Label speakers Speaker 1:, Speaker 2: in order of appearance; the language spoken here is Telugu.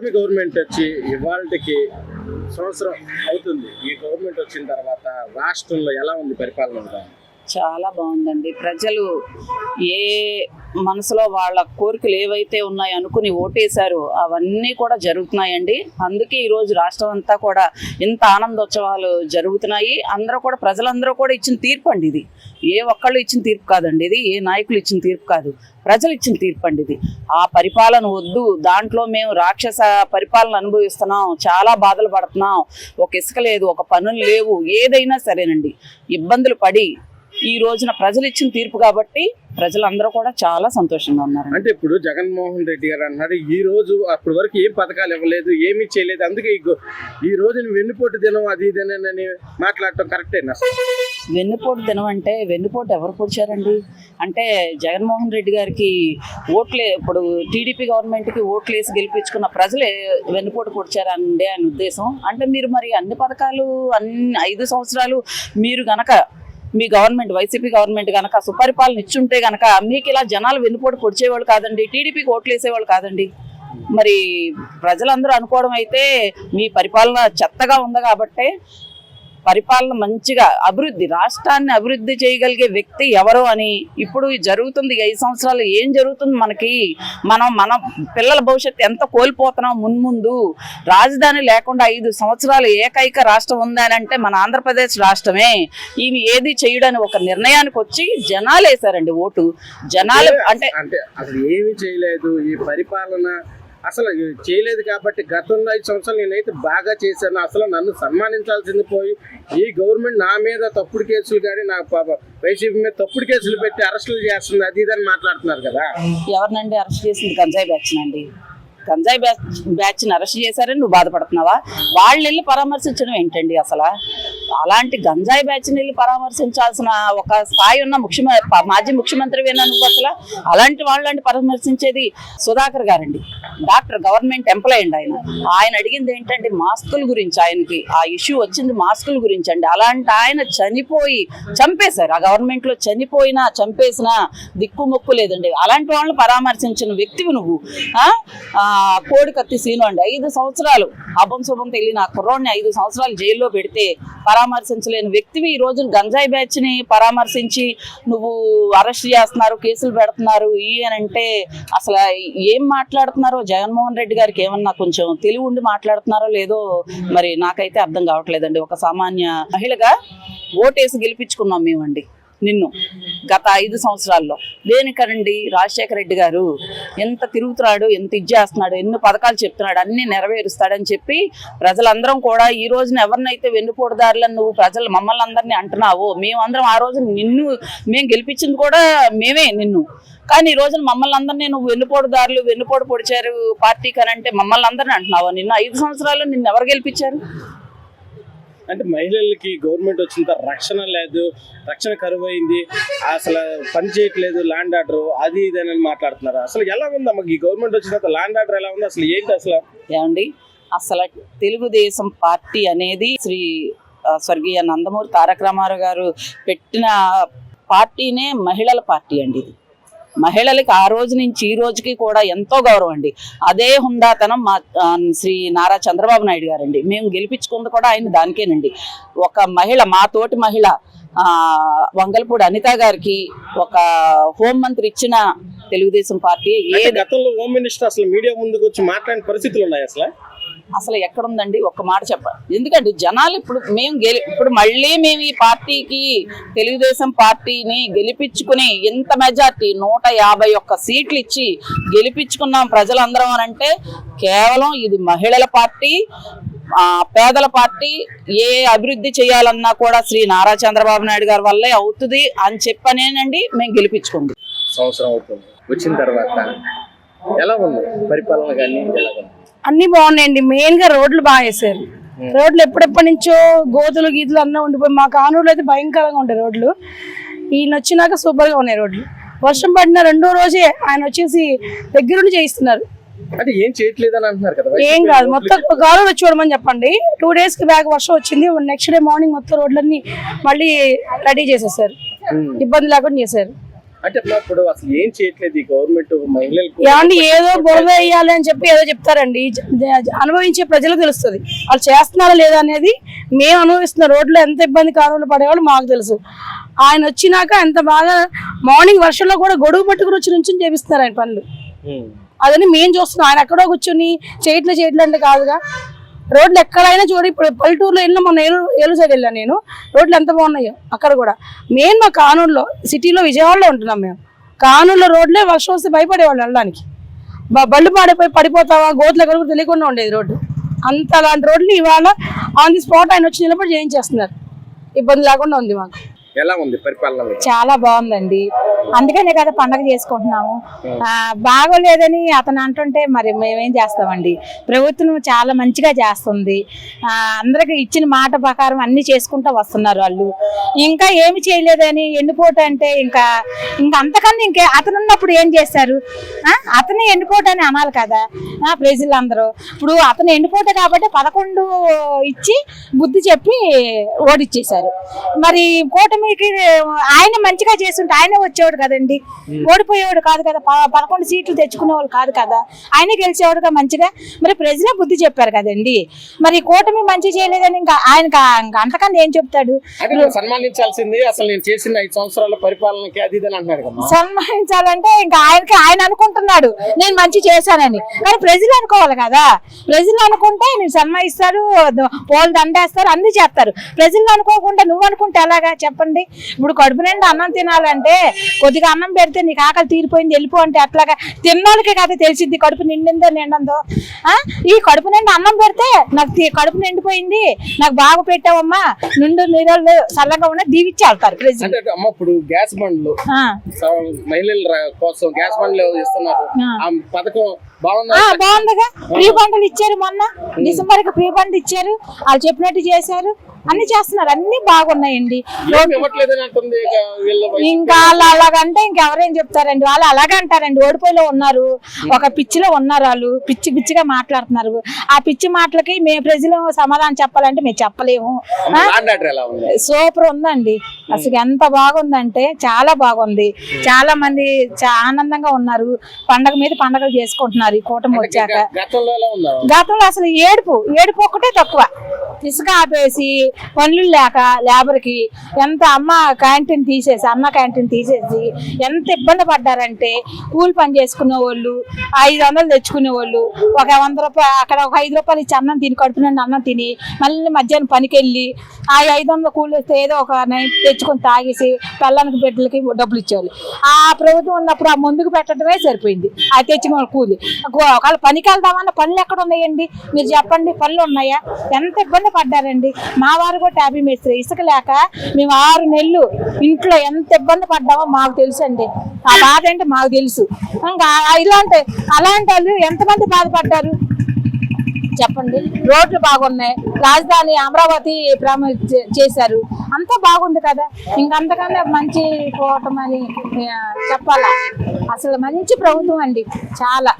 Speaker 1: కూటమి గవర్నమెంట్ వచ్చి ఇవాళకి సంవత్సరం అవుతుంది ఈ గవర్నమెంట్ వచ్చిన తర్వాత రాష్ట్రంలో ఎలా ఉంది పరిపాలన ఉందా?
Speaker 2: చాలా బాగుందండి. ప్రజలు ఏ మనసులో వాళ్ళ కోరికలు ఏవైతే ఉన్నాయో అనుకుని ఓటేశారో అవన్నీ కూడా జరుగుతున్నాయండి. అందుకే ఈరోజు రాష్ట్రం అంతా కూడా ఇంత ఆనందోత్సవాలు జరుగుతున్నాయి. అందరూ కూడా ప్రజలందరూ కూడా ఇచ్చిన తీర్పు అండి ఇది. ఏ ఒక్కళ్ళు ఇచ్చిన తీర్పు కాదండి ఇది. ఏ నాయకులు ఇచ్చిన తీర్పు కాదు. ప్రజలు ఇచ్చిన తీర్పు అండి ఇది. ఆ పరిపాలన వద్దు. దాంట్లో మేము రాక్షస పరిపాలన అనుభవిస్తున్నాం. చాలా బాధలు పడుతున్నాం. ఒక ఇసుక లేదు ఒక పనులు లేవు. ఏదైనా సరేనండి. ఇబ్బందులు పడి ఈ రోజున ప్రజలు ఇచ్చిన తీర్పు కాబట్టి ప్రజలందరూ కూడా చాలా సంతోషంగా ఉన్నారు.
Speaker 1: అంటే ఇప్పుడు జగన్మోహన్ రెడ్డి గారు అన్నాడు ఈ రోజు అప్పటి వరకు ఏం పథకాలు ఇవ్వలేదు ఏమీ చేయలేదు అందుకే ఈ గో- ఈ రోజు నువ్వు వెన్నుపోటు దినం అది ఇదేనని మాట్లాడటం కరెక్టేనా?
Speaker 2: వెన్నుపోటు దినం అంటే వెన్నుపోటు ఎవరు పొడిచారండి? అంటే జగన్మోహన్ రెడ్డి గారికి ఓట్లే ఇప్పుడు టీడీపీ గవర్నమెంట్కి ఓట్లు వేసి గెలిపించుకున్న ప్రజలే వెన్నుపోటు పొడిచారండి ఆయన ఉద్దేశం. అంటే మీరు మరి అన్ని పథకాలు అన్ని ఐదు సంవత్సరాలు మీరు గనక మీ గవర్నమెంట్ వైసీపీ గవర్నమెంట్ కనుక సుపరిపాలన ఇచ్చుంటే గనక మీకు ఇలా జనాలు వెన్నుపోటు పొడిచేవాళ్ళు కాదండి టీడీపీకి ఓట్లు వేసేవాళ్ళు కాదండి. మరి ప్రజలందరూ అనుకోవడం అయితే మీ పరిపాలన చెత్తగా ఉంది కాబట్టే పరిపాలన మంచిగా అభివృద్ధి రాష్ట్రాన్ని అభివృద్ధి చేయగలిగే వ్యక్తి ఎవరు అని ఇప్పుడు జరుగుతుంది ఐదు సంవత్సరాలు. ఏం జరుగుతుంది మనకి? మనం మన పిల్లల భవిష్యత్తు ఎంత కోల్పోతున్నాం మున్ముందు రాజధాని లేకుండా ఐదు సంవత్సరాలు ఏకైక రాష్ట్రం ఉందని అంటే మన ఆంధ్రప్రదేశ్ రాష్ట్రమే. ఈమె ఏది చేయడని ఒక నిర్ణయానికి వచ్చి జనాలు వేశారండి ఓటు. జనాలు అంటే
Speaker 1: అంటే అసలు ఏమీ చేయలేదు. ఈ పరిపాలన అసలు చేయలేదు కాబట్టి గతంలో ఐదు సంవత్సరాలు నేనైతే బాగా చేశాను. అసలు నన్ను సన్మానించాల్సింది పోయి ఈ గవర్నమెంట్ నా మీద తప్పుడు కేసులు కానీ నా పాప వైసీపీ మీద తప్పుడు కేసులు పెట్టి అరెస్టులు చేస్తుంది అది ఇదని మాట్లాడుతున్నారు కదా.
Speaker 2: ఎవరినండి అరెస్ట్ చేసింది? గంజాయి బ్యాచ్ గంజాయి బ్యాచ్ బ్యాచ్ని అరెస్ట్ చేశారని నువ్వు బాధపడుతున్నావా? వాళ్ళు వెళ్ళి పరామర్శించడం ఏంటండి అసలు? అలాంటి గంజాయి బ్యాచ్ని వెళ్ళి పరామర్శించాల్సిన ఒక స్థాయి ఉన్న ముఖ్యమంత్రి మాజీ ముఖ్యమంత్రివేనా నువ్వు అసలు? అలాంటి వాళ్ళని పరామర్శించేది సుధాకర్ గారండి. డాక్టర్ గవర్నమెంట్ ఎంప్లాయ్ అండి ఆయన. ఆయన అడిగింది ఏంటంటే మాస్కుల గురించి ఆయనకి. ఆ ఇష్యూ వచ్చింది మాస్కుల గురించి అండి. అలాంటి ఆయన చనిపోయి చంపేశారు. ఆ గవర్నమెంట్లో చనిపోయినా చంపేసినా దిక్కు మొక్కు లేదండి. అలాంటి వాళ్ళని పరామర్శించిన వ్యక్తివి నువ్వు. కోడి కత్తి సీను అండి. ఐదు సంవత్సరాలు అభం శుభం తెలియని ఆ కుర్రోడిని ఐదు సంవత్సరాలు జైల్లో పెడితే పరామర్శించలేని వ్యక్తివి ఈ రోజు గంజాయి బ్యాచ్ని పరామర్శించి నువ్వు అరెస్ట్ చేస్తున్నారు కేసులు పెడుతున్నారు ఈ అని అంటే అసలు ఏం మాట్లాడుతున్నారో? జగన్మోహన్ రెడ్డి గారికి ఏమన్నా కొంచెం తెలివి ఉండి మాట్లాడుతున్నారో లేదో మరి నాకైతే అర్థం కావట్లేదండి. ఒక సామాన్య మహిళగా ఓటేసి గెలిపించుకున్నాం మేమండి. నిన్ను గత ఐదు సంవత్సరాల్లో. దేనికనండి రాజశేఖర రెడ్డి గారు ఎంత తిరుగుతున్నాడు ఎంత ఇది చేస్తున్నాడు ఎన్ని పథకాలు చెప్తున్నాడు అన్ని నెరవేరుస్తాడని చెప్పి ప్రజలందరం కూడా ఈ రోజున ఎవరినైతే వెన్నుపోటుదారులని నువ్వు ప్రజలు మమ్మల్ని అందరినీ అంటున్నావో మేమందరం ఆ రోజు నిన్ను మేము గెలిపించింది కూడా మేమే నిన్ను. కానీ ఈ రోజున మమ్మల్ని అందరినీ నువ్వు వెన్నుపోటుదారులు వెన్నుపోటు పొడిచారు పార్టీకి అని అంటే మమ్మల్ని అందరినీ అంటున్నావా? నిన్ను ఐదు సంవత్సరాలు నిన్ను ఎవరు గెలిపించారు?
Speaker 1: అంటే మహిళలకి గవర్నమెంట్ వచ్చిన తర్వాత రక్షణ లేదు రక్షణ కరువు అయింది అసలు పని చేయట్లేదు ల్యాండ్ ఆర్డర్ అది ఇది అని మాట్లాడుతున్నారు. అసలు ఎలా ఉందమ్మా ఈ గవర్నమెంట్ వచ్చిన తర్వాత ల్యాండ్ ఆర్డర్ ఎలా ఉంది? అసలు ఏంటి అసలు?
Speaker 2: ఏమండి అసలు తెలుగుదేశం పార్టీ అనేది శ్రీ స్వర్గీయ నందమూరి తారక రామారావు గారు పెట్టిన పార్టీనే మహిళల పార్టీ అండి ఇది. మహిళలకి ఆ రోజు నుంచి ఈ రోజుకి కూడా ఎంతో గౌరవం అండి. అదే హుందాతనం మా శ్రీ నారా చంద్రబాబు నాయుడు గారండి. మేము గెలిపించుకుంది కూడా ఆయన దానికేనండి. ఒక మహిళ మా తోటి మహిళ ఆ వంగల్పూడి అనిత గారికి ఒక హోంమంత్రి ఇచ్చిన తెలుగుదేశం పార్టీ ఏ
Speaker 1: గతంలో హోమ్ మినిస్టర్ అసలు మీడియా ముందుకు వచ్చి మాట్లాడిన పరిస్థితులు ఉన్నాయి అసలు?
Speaker 2: అసలు ఎక్కడుందండి? ఒక్క మాట చెప్పండి ఎందుకంటే జనాలు ఇప్పుడు మేము గెలి ఇప్పుడు మళ్ళీ మేము ఈ పార్టీకి తెలుగుదేశం పార్టీని గెలిపించుకుని ఇంత మెజార్టీ నూట యాభై ఒక్క సీట్లు ఇచ్చి గెలిపించుకున్నాం ప్రజలందరం అని అంటే కేవలం ఇది మహిళల పార్టీ ఆ, పేదల పార్టీ ఏ అభివృద్ధి చేయాలన్నా కూడా శ్రీ నారా చంద్రబాబు నాయుడు గారి వల్లే అవుతుంది అని చెప్పనేనండి మేము గెలిపించుకుంది.
Speaker 1: సంవత్సరం అవుతుంది. వచ్చిన తర్వాత ఎలా ఉంది? పరిపాలన కానీ ఎలా ఉంది?
Speaker 3: అన్ని బాగున్నాయండి. మెయిన్గా రోడ్లు బాగా వేసారు రోడ్లు ఎప్పుడెప్పటి నుంచో గోతులు గీతులు అన్నీ ఉండిపోయి మా కానూరులో అయితే భయంకరంగా ఉంటాయి రోడ్లు. ఈయన వచ్చినాక సూపర్గా ఉన్నాయి రోడ్లు. వర్షం పడిన రెండో రోజే ఆయన వచ్చేసి దగ్గరుండి చేయిస్తున్నారు.
Speaker 1: అంటే ఏం అంటున్నారు కదా?
Speaker 3: ఏం కాదు. మొత్తం కాలువలు చూడమని చెప్పండి. టూ డేస్కి బ్యాక్ వర్షం వచ్చింది. నెక్స్ట్ డే మార్నింగ్ మొత్తం రోడ్లన్నీ మళ్ళీ రెడీ చేసేసారు. ఇబ్బంది లేకుండా చేశారు.
Speaker 1: అంటే ఇప్పుడు అసలు ఏం చేయట్లేదు ఈ గవర్నమెంట్ మహిళలకు?
Speaker 3: ఏమండి ఏదో బురద వేయాలి అని చెప్పి ఏదో చెప్తారండి. అనుభవించే ప్రజలకు తెలుస్తుంది. వాళ్ళు చేస్తున్నారా లేదా అనేది మేము అనుభవిస్తున్న రోడ్లో ఎంత ఇబ్బంది కాలంలో పడేవాళ్ళు మాకు తెలుసు. ఆయన వచ్చినాక ఎంత బాగా మార్నింగ్ వర్షంలో కూడా గొడుగు పట్టుకుని వచ్చి నుంచి చేపిస్తున్నారు ఆయన పనులు. అదని మేము చూస్తున్నాం. ఆయన ఎక్కడో కూర్చొని చేయట్లు చేయట్లు అంటే కాదుగా. రోడ్లు ఎక్కడైనా చూడు ఇప్పుడు పల్లెటూరులో వెళ్ళిన మొన్న ఏలూరు ఏలూరు సైడ్ వెళ్ళాను నేను. రోడ్లు ఎంత బాగున్నాయో అక్కడ కూడా. మెయిన్ మా కానూరులో సిటీలో విజయవాడలో ఉంటున్నాం మేము. కానూరులో రోడ్లే వర్షం వస్తే భయపడేవాళ్ళు వెళ్ళడానికి. బళ్ళు పాడిపోయి పడిపోతావా గోతులు ఎక్కడ కూడా తెలియకుండా ఉండేది రోడ్డు. అంత అలాంటి రోడ్లు ఇవాళ ఆన్ ది స్పాట్ ఆయన వచ్చి నిలబడి చేయించేస్తున్నారు. ఇబ్బంది లేకుండా ఉంది మాకు.
Speaker 1: ఎలా ఉంది పరిపాలన?
Speaker 4: చాలా బాగుందండి. అందుకనే కదా పండగ చేసుకుంటున్నాము. ఆ, బాగోలేదని అతను అంటుంటే మరి మేమేం చేస్తామండి? ప్రభుత్వం చాలా మంచిగా చేస్తుంది. అందరికి ఇచ్చిన మాట ప్రకారం అన్ని చేసుకుంటూ వస్తున్నారు వాళ్ళు. ఇంకా ఏమి చేయలేదని ఎండిపోటు అంటే ఇంకా ఇంకా అంతకన్నా ఇంకే అతను ఉన్నప్పుడు ఏం చేశారు అతను ఎండిపోటు అని అనాలి కదా ప్రజలందరూ. ఇప్పుడు అతను ఎండిపోతే కాబట్టి పదకొండు ఇచ్చి బుద్ధి చెప్పి ఓడిచ్చేశారు. మరి కూటమికి ఆయన మంచిగా చేస్తుంటే ఆయన వచ్చేవాడు కదండి. ఓడిపోయేవాడు కాదు కదా. పదకొండు సీట్లు తెచ్చుకునేవాళ్ళు కాదు కదా. ఆయన గెలిచేవాడుగా మంచిగా. మరి ప్రజలే బుద్ధి చెప్పారు కదండి. మరి కూటమి మంచి చేయలేదని ఇంకా ఆయన అంతకన్నా ఏం చెప్తాడు?
Speaker 1: సన్మానించాల్సింది. అసలు నేను చేసిన ఐదు సంవత్సరాల పరిపాలనకి అది కదా.
Speaker 4: సన్మానించాలంటే ఇంకా ఆయనకి ఆయన అనుకుంటున్నాడు. నేను మంచి చేశానని. కానీ ప్రజలు అనుకోవాలి కదా. ప్రజలు అనుకుంటే నేను సన్మానిస్తారు పోలు దండేస్తారు అన్ని చేస్తారు. ప్రజలు అనుకోకుండా నువ్వు అనుకుంటే ఎలాగా? చెప్పండి. ఇప్పుడు కడుపు నిండా అన్నం తినాలంటే కొద్దిగా అన్నం పెడితే నీకు ఆకలి తీరిపోయింది వెళ్ళిపో అంటే అట్లాగా తిన్నోళ్ళకే కదా తెలిసిద్ది కడుపు నిండిందో నిండందో. ఆ? ఈ కడుపు నిండా అన్నం పెడితే నాకు కడుపు నిండిపోయింది నాకు బాగా పెట్టావమ్మా నిండు నీళ్ళు చల్లగా ఉన్న దీవిచ్చి వెళ్తారు
Speaker 1: ఇప్పుడు గ్యాస్ బండ్లు మహిళల కోసం గ్యాస్ బండ్లు ఇస్తున్నారు? పథకం
Speaker 4: బాగుందిగా. ఫ్రీ బండ్లు ఇచ్చారు మొన్న. డిసెంబర్కి ఫ్రీ బండ్ ఇచ్చారు. వాళ్ళు చెప్పినట్టు చేశారు. అన్ని చేస్తున్నారు. అన్ని బాగున్నాయండి.
Speaker 1: ఇక వాళ్ళు
Speaker 4: అలాగంటే ఇంకెవరేం చెప్తారండి? వాళ్ళు అలాగే అంటారండి. ఓడిపోయిలో ఉన్నారు. ఒక పిచ్చిలో ఉన్నారు వాళ్ళు. పిచ్చి పిచ్చిగా మాట్లాడుతున్నారు. ఆ పిచ్చి మాటలకి మేము ప్రజలు సమాధానం చెప్పాలంటే మేము చెప్పలేము. సూపర్ ఉందండి. అసలు ఎంత బాగుందంటే చాలా బాగుంది. చాలా మంది చా- ఆనందంగా ఉన్నారు. పండగ మీద పండగలు చేసుకుంటున్నారు ఈ కూటమి వచ్చాక.
Speaker 1: గతంలో
Speaker 4: అసలు ఏడుపు ఏడుపు ఒక్కటే తక్కువ. ఇసుక ఆపేసి పనులు లేక లేబర్కి ఎంత అమ్మ క్యాంటీన్ తీసేసి అన్న క్యాంటీన్ తీసేసి ఎంత ఇబ్బంది పడ్డారంటే కూలి పని చేసుకునే వాళ్ళు ఐదు వందలు తెచ్చుకునే వాళ్ళు ఒక వంద రూపాయలు అక్కడ ఒక ఐదు రూపాయలు ఇచ్చి అన్నం తిని కడుపు నుండి అన్నం తిని మళ్ళీ మధ్యాహ్నం పనికి వెళ్ళి ఆ ఐదు వందల కూలి వస్తే ఏదో ఒక నైట్ తెచ్చుకొని తాగేసి పిల్లలకి బిడ్డలకి డబ్బులు ఇచ్చేవాళ్ళు. ఆ ప్రభుత్వం ఉన్నప్పుడు ఆ ముందుకు పెట్టడమే సరిపోయింది. అది తెచ్చుకున్న కూలి. ఒకవేళ పనికి వెళ్దామన్న పనులు ఎక్కడ ఉన్నాయండి? మీరు చెప్పండి పనులు ఉన్నాయా? ఎంత ఇబ్బంది పడ్డారండి? మా వారు కూడా ట్యాబీ మేస్త్రి. ఇసుక లేక మేము ఆరు నెలలు ఇంట్లో ఎంత ఇబ్బంది పడ్డామో మాకు తెలుసు అండి. ఆ బాధ అంటే మాకు తెలుసు. ఇంకా ఇలాంటి అలాంటి వాళ్ళు ఎంతమంది బాధపడ్డారు? చెప్పండి. రోడ్లు బాగున్నాయి. రాజధాని అమరావతి ప్రామ చేశారు. అంతా బాగుంది కదా. ఇంకంతకన్నా మంచి పోవటం అని చెప్పాలా? అసలు మంచి ప్రభుత్వం అండి. చాలా.